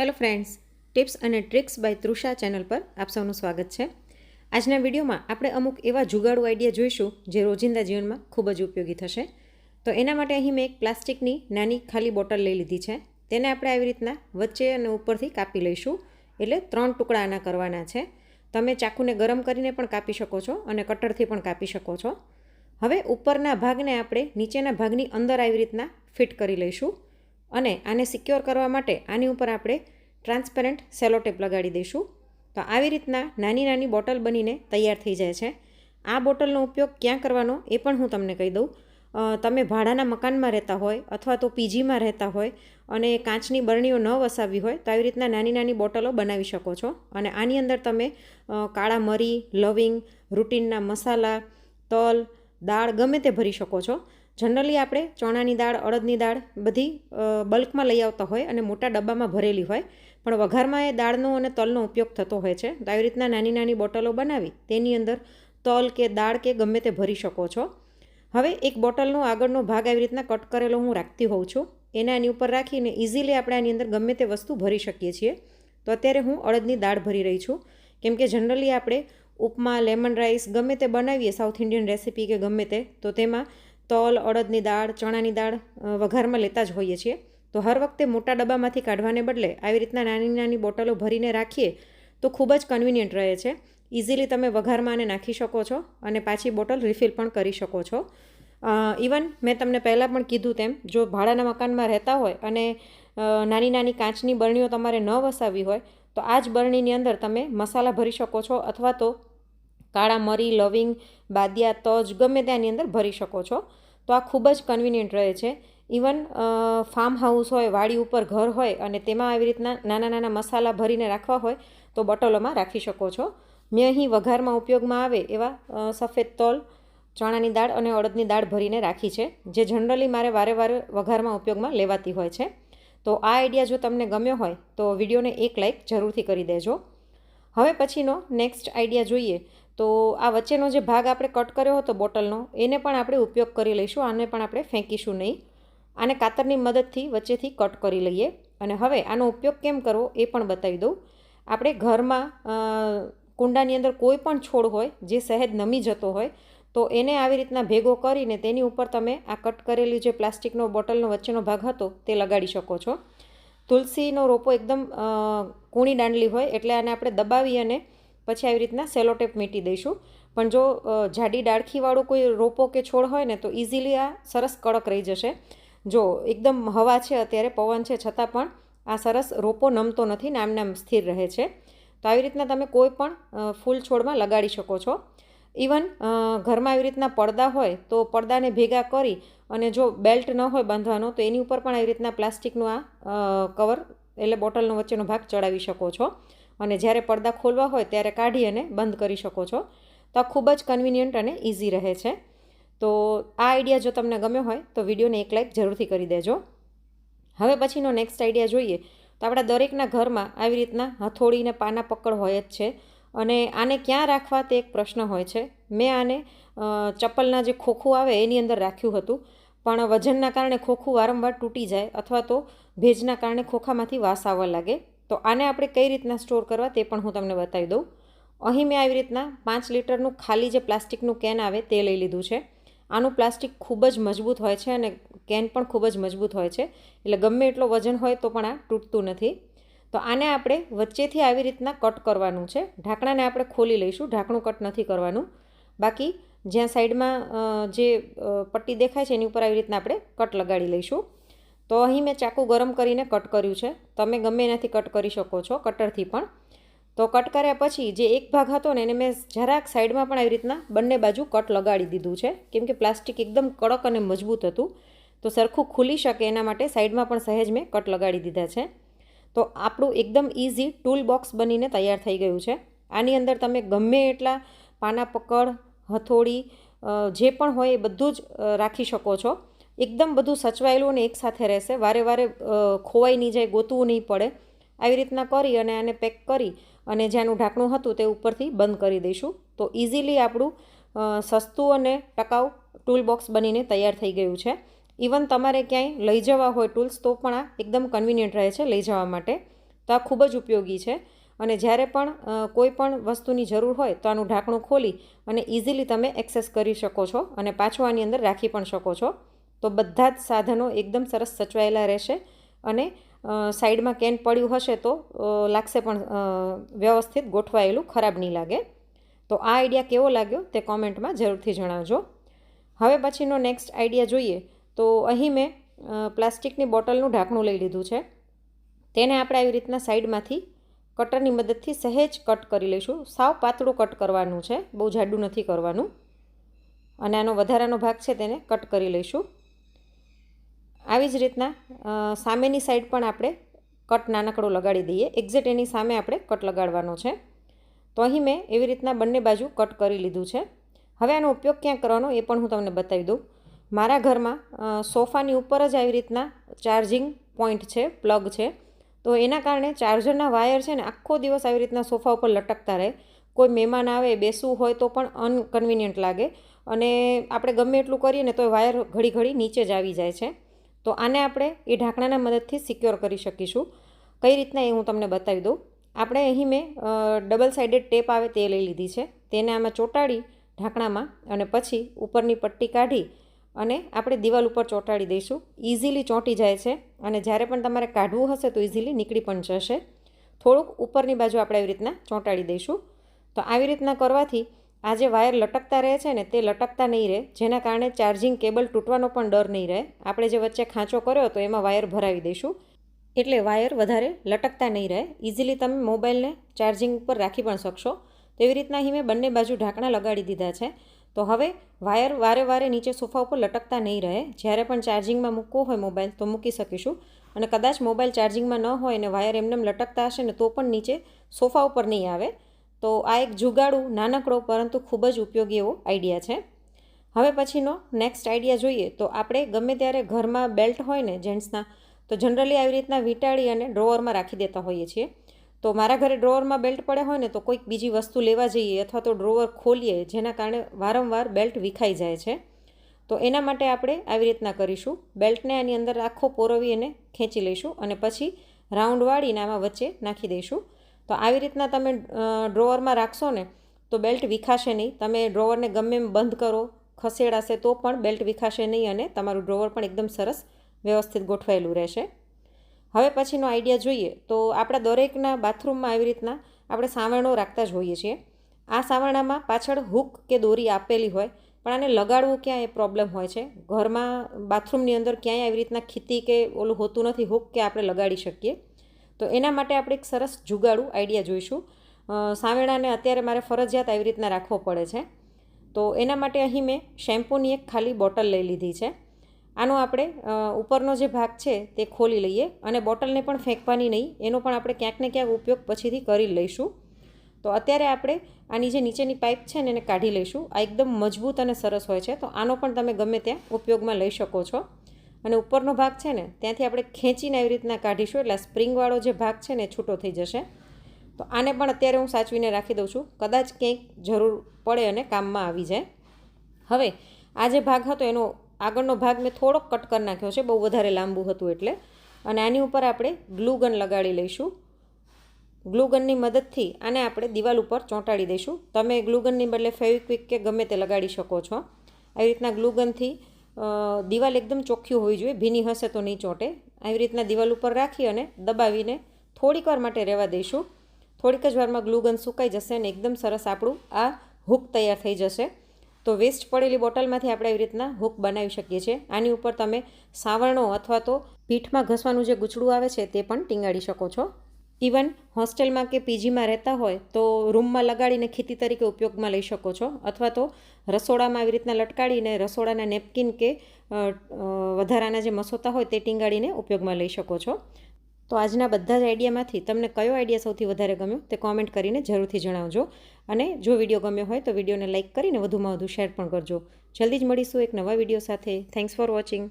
Hello friends, tips અને tricks by Trusha channel પર આપ સૌનું સ્વાગત છે. આજના વિડીયોમાં આપણે અમુક એવા જુગાડુ આઈડિયા જોઈશું જે રોજિંદા જીવનમાં ખૂબ જ ઉપયોગી થશે. તો એના માટે અહીં મેં એક પ્લાસ્ટિકની નાની ખાલી બોટલ લઈ લીધી છે. તેને આપણે આવી રીતના વચ્ચે અને ઉપરથી કાપી લઈશું. એટલે ત્રણ ટુકડા આના કરવાના છે. તમે ચાકુને ગરમ કરીને પણ કાપી શકો છો અને કટરથી પણ કાપી શકો છો. હવે ઉપરના ભાગને આપણે નીચેના ભાગની અંદર આવી રીતના ફિટ કરી લઈશું. અને આને સિક્યોર કરવા માટે આની ઉપર આપણે ટ્રાન્સપેરન્ટ સેલોટેપ લગાડી દઈશું. તો આવી રીતના નાની નાની બોટલ બનીને તૈયાર થઈ જાય છે. આ બોટલનો ઉપયોગ ક્યાં કરવાનો એ પણ હું તમને કહી દઉં. તમે ભાડાના મકાનમાં રહેતા હોય અથવા તો પીજીમાં રહેતા હોય અને કાચની બરણીઓ ન વસાવી હોય તો આવી રીતના નાની નાની બોટલો બનાવી શકો છો. અને આની અંદર તમે કાળા મરી, લવિંગ, રૂટીનના મસાલા, તલ દાળ ગમે તે ભરી શકો છો. જનરલી આપણે ચણાની દાળ, અડદની દાળ બધી બલ્કમાં લઈ આવતા હોય અને મોટા ડબ્બામાં ભરેલી હોય. પણ વઘારમાં એ દાળનો અને તલનો ઉપયોગ થતો હોય છે. તો આવી રીતના નાની નાની બોટલો બનાવી તેની અંદર તલ કે દાળ કે ગમે તે ભરી શકો છો. હવે એક બોટલનો આગળનો ભાગ આવી રીતના કટ કરેલો હું રાખતી હોઉં છું. એને આની ઉપર રાખીને ઇઝીલી આપણે આની અંદર ગમે તે વસ્તુ ભરી શકીએ છીએ. તો અત્યારે હું અડદની દાળ ભરી રહી છું. કેમ કે જનરલી આપણે ઉપમા, લેમન રાઈસ ગમે તે બનાવીએ સાઉથ ઇન્ડિયન રેસીપી કે ગમે તે, તો તેમાં તલ, અડદની દાળ, ચણાની દાળ વઘારમાં લેતા જ હોઈએ છીએ. તો હર વખતે મોટા ડબ્બામાંથી કાઢવાને બદલે આવી રીતના નાની નાની બોટલો ભરીને રાખીએ, તો ખૂબ જ કન્વિનિયન્ટ રહે છે. ઇઝીલી તમે વઘારમાં આને નાખી શકો છો અને પાછી બોટલ રિફિલ પણ કરી શકો છો. ઇવન મેં તમને પહેલાં પણ કીધું તેમ, જો ભાડાના મકાનમાં રહેતા હોય અને નાની નાની કાચની બરણીઓ તમારે ન વસાવી હોય, તો આ જ બરણીની અંદર તમે મસાલા ભરી શકો છો અથવા તો કાળા મરી, લવિંગ, બાદિયા, તજ, ગમે ત્યાંની અંદર ભરી શકો છો. તો આ ખૂબ જ કન્વિનિયન્ટ રહે છે. ઇવન ફાર્મ હાઉસ હોય, વાડી ઉપર ઘર હોય અને તેમાં આવી રીતના નાના નાના મસાલા ભરીને રાખવા હોય, તો બોટલોમાં રાખી શકો છો. મેં અહીં વઘારમાં ઉપયોગમાં આવે એવા સફેદ તલ, ચણાની દાળ અને અડદની દાળ ભરીને રાખી છે, જે જનરલી મારે વારે વારે વઘારમાં ઉપયોગમાં લેવાતી હોય છે. તો આ આઈડિયા જો તમને ગમ્યો હોય, તો વિડીયોને એક લાઇક જરૂરથી કરી દેજો. હવે પછીનો નેક્સ્ટ આઈડિયા જોઈએ. તો આ વચ્ચેનો જે ભાગ આપણે કટ કર્યો હતો બોટલનો, એને પણ આપણે ઉપયોગ કરી લઈશું, આને પણ આપણે ફેંકીશું નહીં. આને કાતરની મદદથી વચ્ચેથી કટ કરી લઈએ. અને હવે આનો ઉપયોગ કેમ કરવો એ પણ બતાવી દઉં. આપણે ઘરમાં કુંડાની અંદર કોઈ પણ છોડ હોય, જે સહેજ નમી જતો હોય, તો એને આવી રીતના ભેગો કરીને તેની ઉપર તમે આ કટ કરેલી જે પ્લાસ્ટિકનો બોટલનો વચ્ચેનો ભાગ હતો, તે લગાડી શકો છો. તુલસીનો રોપો એકદમ કૂણી દાંડલી હોય, એટલે આને આપણે દબાવી અને પછી આવી રીતના સેલોટેપ મીટી દઈશું. પણ જો જાડી ડાળખીવાળું કોઈ રોપો કે છોડ હોય ને, તો ઇઝીલી આ સરસ કડક રહી જશે. જો, એકદમ હવા છે અત્યારે, પવન છે, છતાં પણ આ સરસ રોપો નમતો નથી ને આમ નામ સ્થિર રહે છે. તો આવી રીતના તમે કોઈ પણ ફૂલ છોડમાં લગાડી શકો છો. ઇવન ઘરમાં આવી રીતના પડદા હોય, તો પડદાને ભેગા કરી અને જો બેલ્ટ ન હોય બાંધવાનો, તો એની ઉપર પણ આવી રીતના પ્લાસ્ટિકનું આ કવર એટલે બોટલનો વચ્ચેનો ભાગ ચડાવી શકો છો. અને જ્યારે પડદા ખોલવા હોય ત્યારે કાઢી અને બંધ કરી શકો છો. તો આ ખૂબ જ કન્વિનિયન્ટ અને ઇઝી રહે છે. તો આ આઈડિયા જો તમને ગમ્યો હોય તો વિડીયોને એક લાઇક જરૂરથી કરી દેજો. હવે પછીનો નેક્સ્ટ આઈડિયા જોઈએ તો આપણા દરેકના ઘરમાં આવી રીતના હથોડીને પાના પકડ હોય જ છે. અને આને ક્યાં રાખવા તે એક પ્રશ્ન હોય છે. મેં આને ચપ્પલના જે ખોખું આવે એની અંદર રાખ્યું હતું. પણ વજનના કારણે ખોખું વારંવાર તૂટી જાય અથવા તો ભેજના કારણે ખોખામાંથી વાસ આવવા લાગે. તો આને આપણે કઈ રીતના સ્ટોર કરવા તે પણ હું તમને બતાવી દઉં. અહીં મેં આવી રીતના પાંચ લીટરનું ખાલી જે પ્લાસ્ટિકનું કેન આવે તે લઈ લીધું છે. આનું પ્લાસ્ટિક ખૂબ જ મજબૂત હોય છે અને કેન પણ ખૂબ જ મજબૂત હોય છે. એટલે ગમે એટલો વજન હોય તો પણ આ તૂટતું નથી. તો આને આપણે વચ્ચેથી આવી રીતના કટ કરવાનું છે. ઢાંકણાને આપણે ખોલી લઈશું. ઢાંકણું કટ નથી કરવાનું. બાકી જ્યાં સાઈડમાં જે પટ્ટી દેખાય છે એની ઉપર આવી રીતના આપણે કટ લગાડી લઈશું. તો અહીં મેં ચાકુ ગરમ કરીને કટ કર્યું છે. તમે ગમે એનાથી કટ કરી શકો છો, કટરથી પણ. તો કટ કર્યા પછી જે એક ભાગ હતો ને એને મેં જરાક સાઈડમાં પણ આવી રીતના બંને બાજુ કટ લગાડી દીધું છે. કેમ કે પ્લાસ્ટિક એકદમ કડક અને મજબૂત હતું. તો સરખું ખુલી શકે એના માટે સાઈડમાં પણ સહેજ મેં કટ લગાડી દીધા છે. તો આપણું એકદમ ઇઝી ટૂલ બોક્સ બનીને તૈયાર થઈ ગયું છે. આની અંદર તમે ગમે એટલા પાના પકડ, હથોડી જે પણ હોય એ બધું જ રાખી શકો છો. એકદમ બધું સચવાયેલું અને એકસાથે રહેશે. વારે વારે ખોવાઈ નહીં જાય, ગોતવું નહીં પડે. આવી રીતના કરી અને આને પેક કરી અને જ્યાંનું ઢાંકણું હતું તે ઉપરથી બંધ કરી દઈશું. તો ઇઝીલી આપણું સસ્તું અને ટકાઉ ટૂલ બોક્સ બનીને તૈયાર થઈ ગયું છે. ઇવન તમારે ક્યાંય લઈ જવા હોય ટૂલ્સ તો પણ આ એકદમ કન્વિનિયન્ટ રહે છે લઈ જવા માટે. તો તો આ ખૂબ જ ઉપયોગી છે. અને જ્યારે પણ કોઈ પણ વસ્તુની જરૂર હોય તો આનું ઢાંકણું ખોલી અને ઇઝીલી તમે એક્સેસ કરી શકો છો અને પાછું આની અંદર રાખી પણ શકો છો. તો બધા જ સાધનો એકદમ સરસ સચવાયેલા રહેશે અને સાઈડમાં કેન પડ્યું હશે તો લાગશે પણ વ્યવસ્થિત ગોઠવાયેલું ખરાબ નહીં લાગે. તો આ આઈડિયા કેવો લાગ્યો તે કોમેન્ટમાં જરૂરથી જણાવજો. હવે પછીનો નેક્સ્ટ આઈડિયા જોઈએ તો અહીં મેં પ્લાસ્ટિકની બોટલનું ઢાંકણું લઈ લીધું છે. તેને આપણે આવી રીતના સાઈડમાંથી કટરની મદદથી સહેજ કટ કરી લઈશું. સાવ પાતળું કટ કરવાનું છે, બહુ જાડું નથી કરવાનું. અને આનો વધારાનો ભાગ છે તેને કટ કરી લઈશું. આવી જ રીતના સામેની સાઈડ પણ આપણે કટ નાનકડો લગાડી દઈએ. એક્ઝેક્ટ એની સામે આપણે કટ લગાડવાનો છે. તો અહીં મેં એવી રીતના બંને બાજુ કટ કરી લીધું છે. હવે આનો ઉપયોગ ક્યાં કરવાનો એ પણ હું તમને બતાવી દઉં. મારા ઘરમાં સોફાની ઉપર જ આવી રીતના ચાર્જિંગ પોઈન્ટ છે, પ્લગ છે. તો એના કારણે ચાર્જરના વાયર છે ને આખો દિવસ આવી રીતના સોફા ઉપર લટકતા રહે. કોઈ મહેમાન આવે, બેસવું હોય તો પણ અનકન્વિનિયન્ટ લાગે. અને આપણે ગમે એટલું કરીએ ને તો વાયર ઘડી ઘડી નીચે જ આવી જાય છે. તો આને આપણે એ ઢાંકણાના મદદથી સિક્યોર કરી શકીશું. કઈ રીતના એ હું તમને બતાવી દઉં. આપણે અહીં મેં ડબલ સાઇડેડ ટેપ આવે તે લઈ લીધી છે. તેને આમાં ચોંટાડી ઢાંકણામાં અને પછી ઉપરની પટ્ટી કાઢી અને આપણે દિવાલ ઉપર ચોંટાડી દઈશું. ઇઝીલી ચોંટી જાય છે અને જ્યારે પણ તમારે કાઢવું હશે તો ઇઝીલી નીકળી પણ જશે. થોડુંક ઉપરની બાજુ આપણે આવી રીતના ચોંટાડી દઈશું. તો આવી રીતના કરવાથી આ જે વાયર લટકતા રહે છે ને તે લટકતા નહીં રહે, જેના કારણે ચાર્જિંગ કેબલ તૂટવાનો પણ ડર નહીં રહે. આપણે જે વચ્ચે ખાંચો કર્યો તો એમાં વાયર ભરાવી દઈશું. એટલે વાયર વધારે લટકતા નહીં રહે. ઇઝીલી તમે મોબાઈલને ચાર્જિંગ ઉપર રાખી પણ શકશો. તો એવી રીતના અહીં મેં બંને બાજુ ઢાંકણા લગાડી દીધા છે. તો હવે વાયર વારે વારે નીચે સોફા ઉપર લટકતા નહીં રહે. જ્યારે પણ ચાર્જિંગમાં મૂકવો હોય મોબાઈલ તો મૂકી શકીશું. અને કદાચ મોબાઈલ ચાર્જિંગમાં ન હોય અને વાયર એમનેમ લટકતા હશે ને તો પણ નીચે સોફા ઉપર નહીં આવે. તો આ એક જુગાડું નાનકડો પરંતુ ખૂબ જ ઉપયોગી એવો આઈડિયા છે. હવે પછીનો નેક્સ્ટ આઈડિયા જોઈએ તો આપણે ગમે ત્યારે ઘરમાં બેલ્ટ હોય ને જેન્ટ્સના, તો જનરલી આવી રીતના વીંટાળી અને ડ્રોવરમાં રાખી દેતા હોઈએ છીએ. તો મારા ઘરે ડ્રોવરમાં બેલ્ટ પડે હોય ને તો કોઈક બીજી વસ્તુ લેવા જઈએ અથવા તો ડ્રોવર ખોલીએ જેના કારણે વારંવાર બેલ્ટ વિખાઈ જાય છે. તો એના માટે આપણે આવી રીતના કરીશું. બેલ્ટને આની અંદર આખો પોરવી અને ખેંચી લઈશું અને પછી રાઉન્ડ વાળીને આમાં વચ્ચે નાખી દઈશું. તો આવી રીતના તમે ડ્રોવરમાં રાખશો ને, તો બેલ્ટ વિખાશે નહીં. તમે ડ્રોવરને ગમે એમ બંધ કરો, ખસેડાશે તો પણ બેલ્ટ વિખાશે નહીં અને તમારું ડ્રોવર પણ એકદમ સરસ વ્યવસ્થિત ગોઠવાયેલું રહેશે. હવે પછીનો આઈડિયા જોઈએ. તો આપણા દરેકના બાથરૂમમાં આવી રીતના આપણે સાવરણો રાખતા જ હોઈએ છીએ. આ સાવરણામાં પાછળ હૂક કે દોરી આપેલી હોય, પણ આને લગાડવું ક્યાં એ પ્રોબ્લેમ હોય છે? ઘરમાં બાથરૂમની અંદર ક્યાંય આવી રીતના ખીતી કે ઓલું હોતું નથી, હૂક કે આપણે લગાડી શકીએ? તો એના માટે આપણે એક સરસ જુગાડું આઈડિયા જોઈશું. સાવેણાને અત્યારે મારે ફરજિયાત આવી રીતના રાખવો પડે છે. તો એના માટે અહીં મેં શેમ્પૂની એક ખાલી બોટલ લઈ લીધી છે. આનો આપણે ઉપરનો જે ભાગ છે તે ખોલી લઈએ અને બોટલને પણ ફેંકવાની નહીં, એનો પણ આપણે ક્યાંક ને ક્યાંક ઉપયોગ પછીથી કરી લઈશું. તો અત્યારે આપણે આની જે નીચેની પાઇપ છે ને એને કાઢી લઈશું. આ એકદમ મજબૂત અને સરસ હોય છે. તો આનો પણ તમે ગમે ત્યાં ઉપયોગમાં લઈ શકો છો. અને ઉપરનો ભાગ છે ને ત્યાંથી આપણે ખેંચીને આવી રીતના કાઢીશું. એટલે સ્પ્રિંગવાળો જે ભાગ છે ને છૂટો થઈ જશે. તો આને પણ અત્યારે હું સાચવીને રાખી દઉં છું. કદાચ ક્યાંક જરૂર પડે અને કામમાં આવી જાય. હવે આ જે ભાગ હતો એનો આગળનો ભાગ મેં થોડોક કટ કરી નાખ્યો છે. બહુ વધારે લાંબુ હતું એટલે. અને આની ઉપર આપણે ગ્લુગન લગાડી લઈશું. ગ્લુગનની મદદથી આને આપણે દિવાલ ઉપર ચોંટાડી દઈશું. તમે ગ્લુગનની બદલે ફેવિક્વિક કે ગમે તે લગાડી શકો છો. આવી રીતના ગ્લુ ગનથી અ, દિવાલ એકદમ ચોખ્ખી હોવી જોઈએ, ભીની હશે તો નહીં ચોંટે. આવી રીતના દિવાલ ઉપર રાખી અને દબાવીને થોડીક વાર માટે રહેવા દઈશું. થોડીક જ વારમાં ગ્લુગન સુકાઈ જશે અને એકદમ સરસ આપણું આ હૂક તૈયાર થઈ જશે. તો વેસ્ટ પડેલી બોટલમાંથી આપણે એવી રીતના હૂક બનાવી શકીએ છીએ. આની ઉપર તમે સાવરણો અથવા તો પીઠમાં ઘસવાનું જે ગૂંચળું આવે છે તે પણ ટીંગાડી શકો છો. ઇવન હોસ્ટેલમાં કે પીજીમાં રહેતા હોય તો રૂમમાં લગાડીને ખીતી તરીકે ઉપયોગમાં લઈ શકો છો. અથવા તો રસોડામાં આવી રીતના લટકાડીને રસોડાના નેપકિન કે વધારાના જે મસોતા હોય તે ટીંગાડીને ઉપયોગમાં લઈ શકો છો. તો આજના બધા જ આઈડિયામાંથી તમને કયો આઈડિયા સૌથી વધારે ગમ્યો તે કોમેન્ટ કરીને જરૂરથી જણાવજો. અને જો વીડિયો ગમ્યો હોય તો વિડીયોને લાઇક કરીને વધુમાં વધુ શેર પણ કરજો. જલ્દી જ મળીશું એક નવા વીડિયો સાથે. Thanks for watching